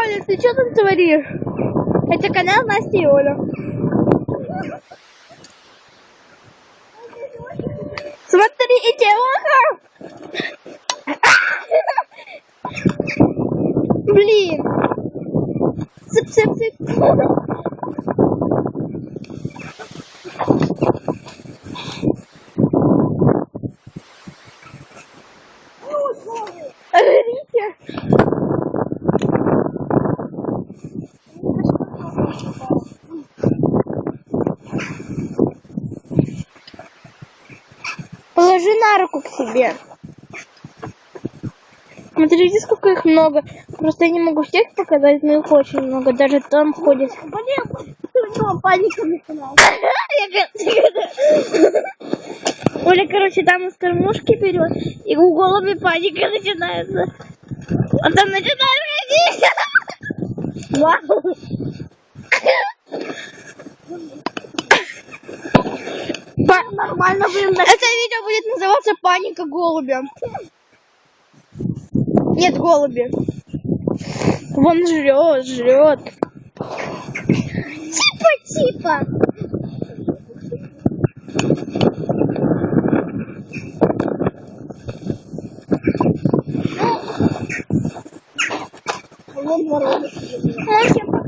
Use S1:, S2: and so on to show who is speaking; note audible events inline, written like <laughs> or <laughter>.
S1: Оля, ты что там творишь? Это канал Настя и Оля. Смотрите, оха! Блин. Цып-цып-цып. Положи на руку к себе. Смотрите, сколько их много. Просто я не могу всех показать, но их очень много. Даже там
S2: начиналась. <laughs>
S1: Оля, короче, там из кормушки берет, и у голуби паника начинается. Он там начинает ходить. <laughs>
S2: Вау нормально выдать.
S1: Это видео будет называться «Паника голубя». Нет, голуби. Вон жрет, жрет.
S2: Типа, типа. Вон воробушек.